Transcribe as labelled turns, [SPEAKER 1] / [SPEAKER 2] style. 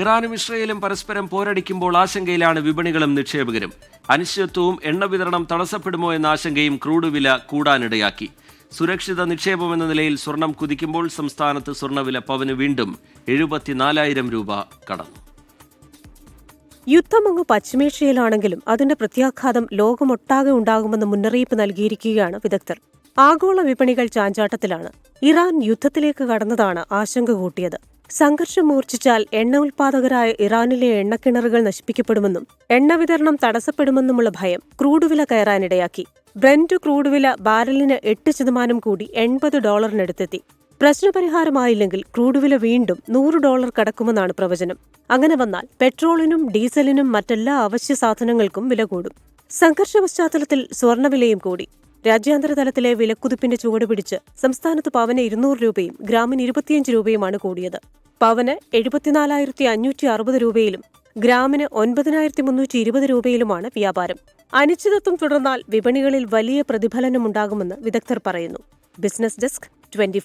[SPEAKER 1] ഇറാനും ഇസ്രയേലും പരസ്പരം പോരടിക്കുമ്പോൾ ആശങ്കയിലാണ് വിപണികളും നിക്ഷേപകരും. അനിശ്ചിതത്വവും എണ്ണ വിതരണം തടസ്സപ്പെടുമോ എന്ന ആശങ്കയും ക്രൂഡ് വില കൂടാനിടയാക്കി. സുരക്ഷിത നിക്ഷേപമെന്ന നിലയിൽ സ്വർണം കുതിക്കുമ്പോൾ സംസ്ഥാനത്ത് സ്വർണവില പവന് വീണ്ടും എഴുപത്തിനാലായിരം രൂപ കടന്നു.
[SPEAKER 2] യുദ്ധം അങ്ങ് പശ്ചിമേഷ്യയിലാണെങ്കിലും അതിന്റെ പ്രത്യാഘാതം ലോകമൊട്ടാകെ ഉണ്ടാകുമെന്ന് മുന്നറിയിപ്പ് നൽകിയിരിക്കുകയാണ് വിദഗ്ധർ. ആഗോള വിപണികൾ ചാഞ്ചാട്ടത്തിലാണ്. ഇറാൻ യുദ്ധത്തിലേക്ക് കടന്നതാണ് ആശങ്ക കൂട്ടിയത്. സംഘർഷം മൂർച്ഛിച്ചാൽ എണ്ണ ഉൽപാദകരായ ഇറാനിലെ എണ്ണക്കിണറുകൾ നശിപ്പിക്കപ്പെടുമെന്നും എണ്ണ വിതരണം തടസ്സപ്പെടുമെന്നുമുള്ള ഭയം ക്രൂഡ് വില കയറാനിടയാക്കി. ബ്രന്റ് ക്രൂഡ് വില ബാരലിന് എട്ട് ശതമാനം കൂടി എൺപത് ഡോളറിനടുത്തെത്തി. പ്രശ്നപരിഹാരമായില്ലെങ്കിൽ ക്രൂഡ് വില വീണ്ടും നൂറ് ഡോളർ കടക്കുമെന്നാണ് പ്രവചനം. അങ്ങനെ വന്നാൽ പെട്രോളിനും ഡീസലിനും മറ്റെല്ലാ അവശ്യ സാധനങ്ങൾക്കും വില കൂടും. സംഘർഷ പശ്ചാത്തലത്തിൽ സ്വർണവിലയും കൂടി. രാജ്യാന്തര തലത്തിലെ വിലക്കുതിപ്പിന്റെ ചുവട് പിടിച്ച് സംസ്ഥാനത്ത് പവന് ഇരുന്നൂറ് രൂപയും ഗ്രാമിന് ഇരുപത്തിയഞ്ച് രൂപയുമാണ് കൂടിയത്. പവന് എഴുപത്തിനാലായിരത്തി അഞ്ഞൂറ്റി അറുപത് രൂപയിലും ഗ്രാമിന് ഒൻപതിനായിരത്തി മുന്നൂറ്റി ഇരുപത് രൂപയിലുമാണ് വ്യാപാരം. അനിശ്ചിതത്വം തുടർന്നാൽ വിപണികളിൽ വലിയ പ്രതിഫലനമുണ്ടാകുമെന്ന് വിദഗ്ധർ പറയുന്നു. Business desk twenty